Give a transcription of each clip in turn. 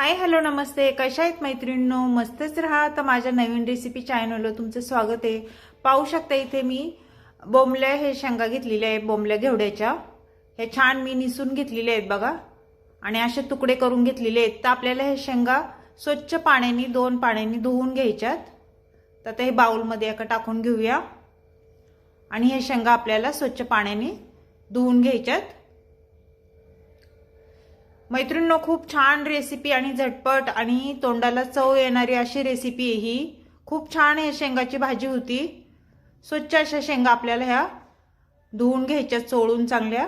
Hi hello नमस्ते. कशा आहेत मैत्रिणींनो? मस्तच राहा. तर माझ्या नवीन रेसिपी चॅनलवर तुमचं स्वागत आहे. पाहू शकता इथे मी बोंबल्या हे शेंगा घेतलेल्या आहेत बोंबल्या घेवड्याच्या. हे छान मी निसून घेतलेले आहेत बघा. आणि असे तुकडे करून घेतलेले आहेत. तर आपल्याला हे शेंगा स्वच्छ पाण्याने दोन पाण्याने धुवून घ्यायच्यात. तर ते हे बाऊलमध्ये एका टाकून घेऊया. आणि हे शेंगा आपल्याला स्वच्छ पाण्याने धुवून घ्यायच्यात. मैत्रिणींनो खूप छान रेसिपी आणि झटपट आणि तोंडाला चव येणारी अशी रेसिपी आहे ही. खूप छान हे शेंगाची भाजी होती. स्वच्छ अशा शेंगा आपल्याला ह्या धुवून घ्यायच्या चोळून चांगल्या.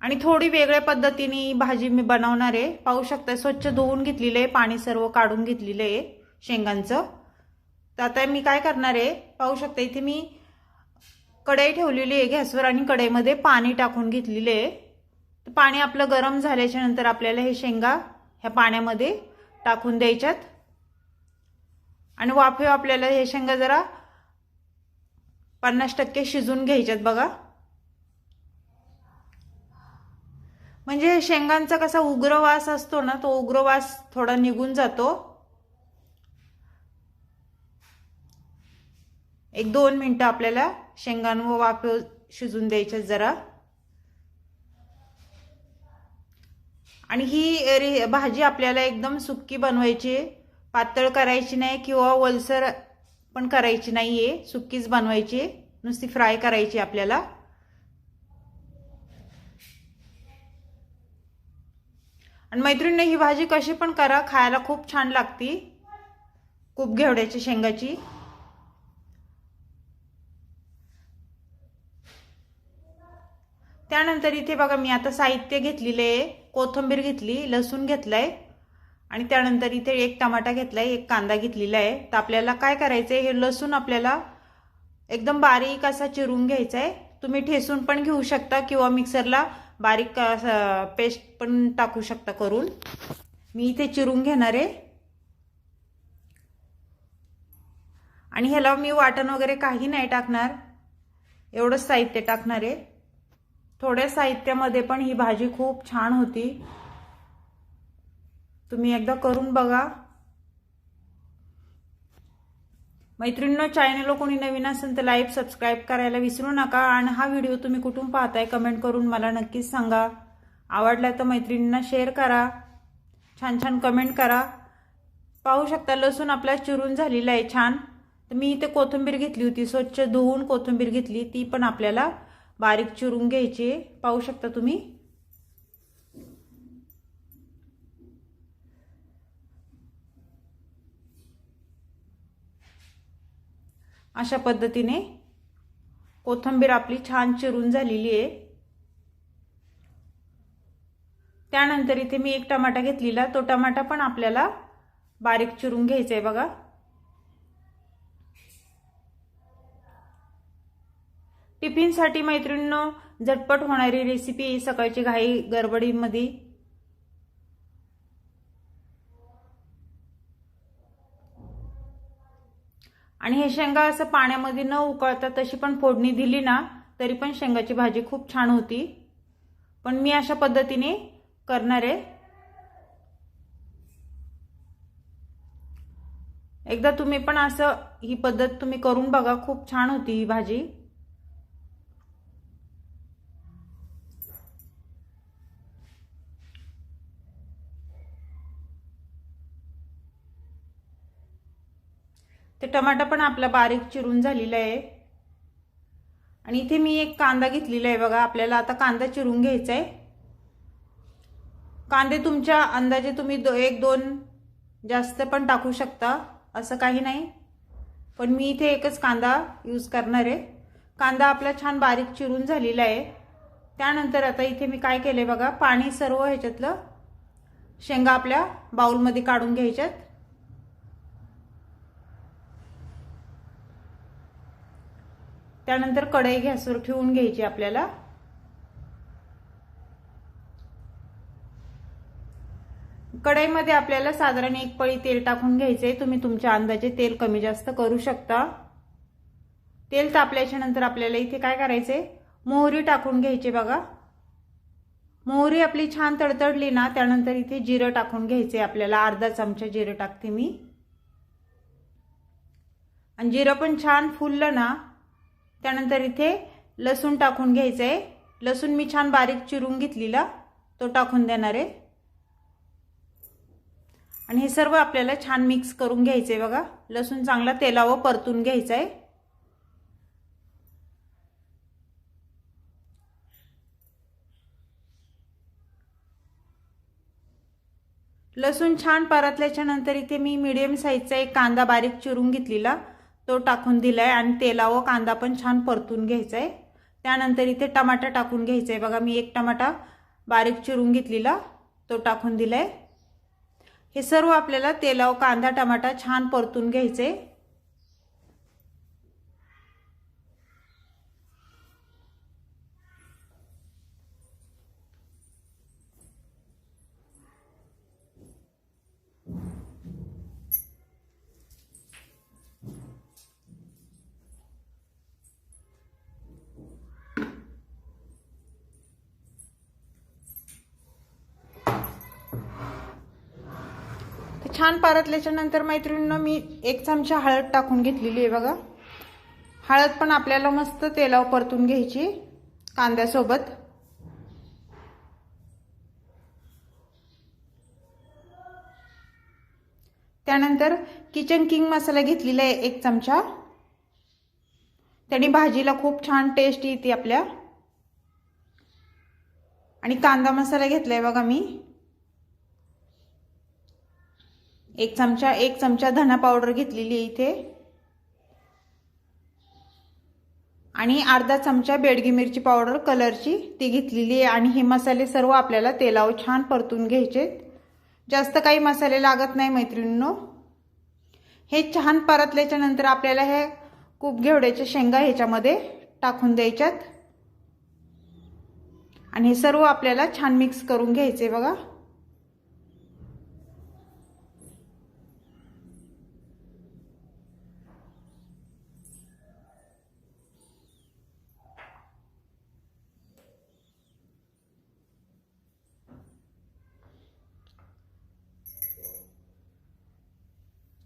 आणि थोडी वेगळ्या पद्धतीने भाजी मी बनवणार आहे. पाहू शकता स्वच्छ धुवून घेतलेलं आहे पाणी सर्व काढून घेतलेलं आहे शेंगांचं. तर आता मी काय करणार आहे पाहू शकता इथे मी कढई ठेवलेली आहे गॅसवर आणि कढईमध्ये पाणी टाकून घेतलेले आहे. तर पाणी आपलं गरम झाल्याच्यानंतर आपल्याला हे शेंगा ह्या पाण्यामध्ये टाकून द्यायच्यात. आणि वाफे आपल्याला हे शेंगा जरा पन्नास टक्के शिजून घ्यायच्यात बघा. म्हणजे शेंगांचा कसा उग्र वास असतो ना तो उग्र वास थोडा निघून जातो. एक दोन मिनटं आपल्याला शेंगांवर वाफ शिजून द्यायच्या जरा. आणि ही रे भाजी आपल्याला एकदम सुक्की बनवायची पातळ करायची नाही किंवा वलसर पण करायची नाही आहे सुक्कीच बनवायची नुसती फ्राय करायची आपल्याला. आणि मैत्रिणीने ही भाजी कशी पण करा खायला खूप छान लागती. खूप घेवड्याची शेंगाची. त्यानंतर इथे बघा मी आता साहित्य घेतलेलं आहे कोथिंबीर घेतली लसूण घेतलाय आणि त्यानंतर इथे एक टमाटा घेतलाय एक कांदा घेतलेला आहे. तर आपल्याला काय करायचंय हे लसूण आपल्याला एकदम बारीक असा चिरून घ्यायचा आहे तुम्ही ठेसून पण घेऊ शकता किंवा मिक्सरला बारीक पेस्ट पण टाकू शकता करून. मी इथे चिरून घेणार आहे. आणि ह्याला मी वाटण वगैरे काही नाही टाकणार. एवढंच साहित्य टाकणार आहे. थोड्या साहित्यामध्ये पण ही भाजी खूप छान होती. तुम्ही एकदा करून बघा. मैत्रिणींनो चॅनलला कोणी नवीन असेल तर लाईव्ह सबस्क्राईब करायला विसरू नका. आणि हा व्हिडिओ तुम्ही कुठून पाहताय कमेंट करून मला नक्कीच सांगा. आवडला तर मैत्रिणींना शेअर करा. छान छान कमेंट करा. पाहू शकता लसूण आपल्या चिरून झालेला आहे छान. तर मी इथे कोथिंबीर घेतली होती स्वच्छ धुवून कोथिंबीर घेतली ती पण आपल्याला बारीक चिरून घ्यायची. पाहू शकता तुम्ही? अशा पद्धतीने कोथंबीर आपली छान चिरून झालेली आहे. त्यानंतर इथे मी एक टमाटा घेतलेला. तो टमाटा पण आपल्याला बारीक चिरून घ्यायचा आहे बघा. टिफिनसाठी मैत्रिणींनो झटपट होणारी रेसिपी सकाळची घाई गडबडीमध्ये. आणि हे शेंगा असं पाण्यामध्ये न उकळता तशी पण फोडणी दिली ना तरी पण शेंगाची भाजी खूप छान होती. पण मी अशा पद्धतीने करणार आहे. एकदा तुम्ही पण असं ही पद्धत तुम्ही करून बघा खूप छान होती ही भाजी. ते टमाटा पण आपला बारीक चिरून झालेला आहे. आणि इथे मी एक कांदा घेतलेला आहे बघा आपल्याला आता कांदा चिरून घ्यायचा आहे कांदे तुमच्या अंदाजे तुम्ही दो एक दोन जास्त पण टाकू शकता असं काही नाही. पण मी इथे एकच कांदा यूज करणार आहे. कांदा आपला छान बारीक चिरून झालेला आहे. त्यानंतर आता इथे मी काय केलं बघा पाणी सर्व ह्याच्यातलं शेंगा आपल्या बाऊलमध्ये काढून घ्यायच्यात. त्यानंतर कढई गॅसवर ठेवून घ्यायची आपल्याला. कढईमध्ये आपल्याला साधारण एक पळी तेल टाकून घ्यायचंय. तुम्ही तुमच्या अंदाजे तेल कमी जास्त करू शकता. तेल तापल्याच्या नंतर आपल्याला इथे काय करायचंय? मोहरी टाकून घ्यायची बघा. मोहरी आपली छान तडतडली ना त्यानंतर इथे जिरं टाकून घ्यायचे आपल्याला अर्धा चमचा जिरं टाकते मी. आणि जिरं पण छान फुललं ना त्यानंतर इथे लसूण टाकून घ्यायचं आहे लसूण मी छान बारीक चिरून घेतलेला तो टाकून देणार आहे. आणि हे सर्व आपल्याला छान मिक्स करून घ्यायचं आहे बघा. लसूण चांगला तेलावर परतून घ्यायचं आहे लसूण छान परतल्याच्या नंतर इथे मी मिडियम साईजचा एक कांदा बारीक चिरून घेतलेला. तो टाकून दिलाय आणि तेलावर कांदा पण छान परतून घ्यायचा आहे त्यानंतर इथे टमाटा टाकून घ्यायचा आहे बघा मी एक टमाटा बारीक चिरून घेतलेला तो टाकून दिलाय. हे सर्व आपल्याला तेलाव कांदा टमाटा छान परतून घ्यायचे छान परतल्याच्या नंतर मैत्रिणीनं मी एक चमचा हळद टाकून घेतलेली आहे बघा. हळद पण आपल्याला मस्त तेलावर परतून घ्यायची कांद्यासोबत. त्यानंतर किचन किंग मसाला घेतलेला आहे एक चमचा. त्याने भाजीला खूप छान टेस्ट येते आपल्या. आणि कांदा मसाला घेतलाय बघा मी. एक चमचा एक चमचा धना पावडर घेतलेली आहे इथे. आणि अर्धा चमचा बेडगी मिरची पावडर कलरची ती घेतलेली आहे. आणि हे मसाले सर्व आपल्याला तेलावर छान परतून घ्यायचे जास्त काही मसाले लागत नाही मैत्रिणींनो. हे छान परतल्याच्या नंतर आपल्याला हे खूप घेवड्याच्या शेंगा ह्याच्यामध्ये टाकून द्यायच्यात. आणि हे सर्व आपल्याला छान मिक्स करून घ्यायचे बघा.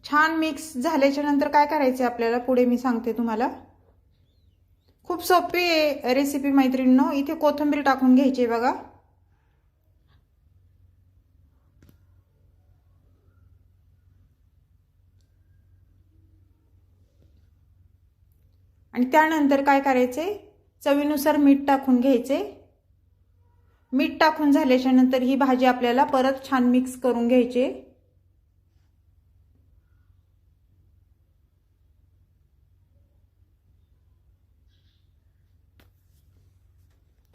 छान मिक्स झाल्याच्यानंतर काय करायचे आपल्याला? पुढे मी सांगते तुम्हाला. खूप सोपी आहे रेसिपी मैत्रिणींनो इथे कोथिंबीर टाकून घ्यायची बघा. आणि त्यानंतर काय करायचे चवीनुसार मीठ टाकून घ्यायचे मीठ टाकून झाल्याच्यानंतर ही भाजी आपल्याला परत छान मिक्स करून घ्यायची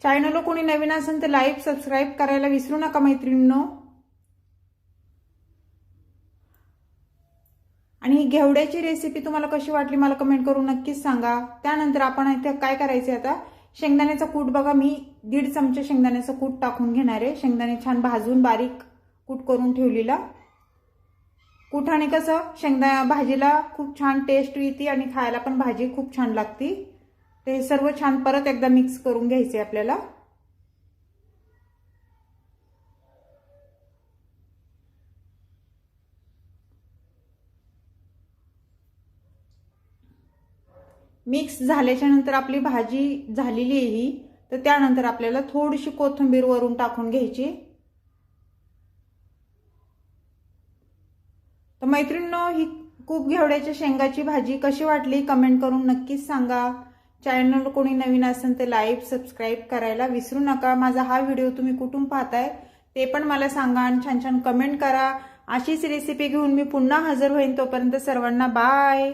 चॅनल कोणी नवीन असेल तर लाईक सबस्क्राईब करायला विसरू नका मैत्रिणींनो. आणि ही घेवड्याची रेसिपी तुम्हाला कशी वाटली मला कमेंट करून नक्कीच सांगा. त्यानंतर आपण इथे काय करायचे आता? शेंगदाण्याचा कूट बघा मी दीड चमचा शेंगदाण्याचा कूट टाकून घेणार आहे. शेंगदाणे छान भाजून बारीक कूट करून ठेवलेला. कुठाने कसं? शेंगदा भाजीला खूप छान टेस्ट येते आणि खायला पण भाजी खूप छान लागते. ते सर्व छान परत एकदा मिक्स करून घ्यायचे आपल्याला. मिक्स झाल्याच्यानंतर आपली भाजी झालेली आहे ही तर त्यानंतर आपल्याला थोडीशी कोथिंबीर वरून टाकून घ्यायची. तर मैत्रिणींनो ही खूप घेवड्याच्या शेंगाची भाजी कशी वाटली? कमेंट करून नक्कीच सांगा. चॅनल कोणी नवीन असेल तर लाईक सबस्क्राईब करायला विसरू नका. माझा हा व्हिडिओ तुम्ही कुठून पाहताय ते पण मला सांगा आणि छान छान कमेंट करा. अशीच रेसिपी घेऊन मी पुन्हा हजर होईन तोपर्यंत सर्वांना बाय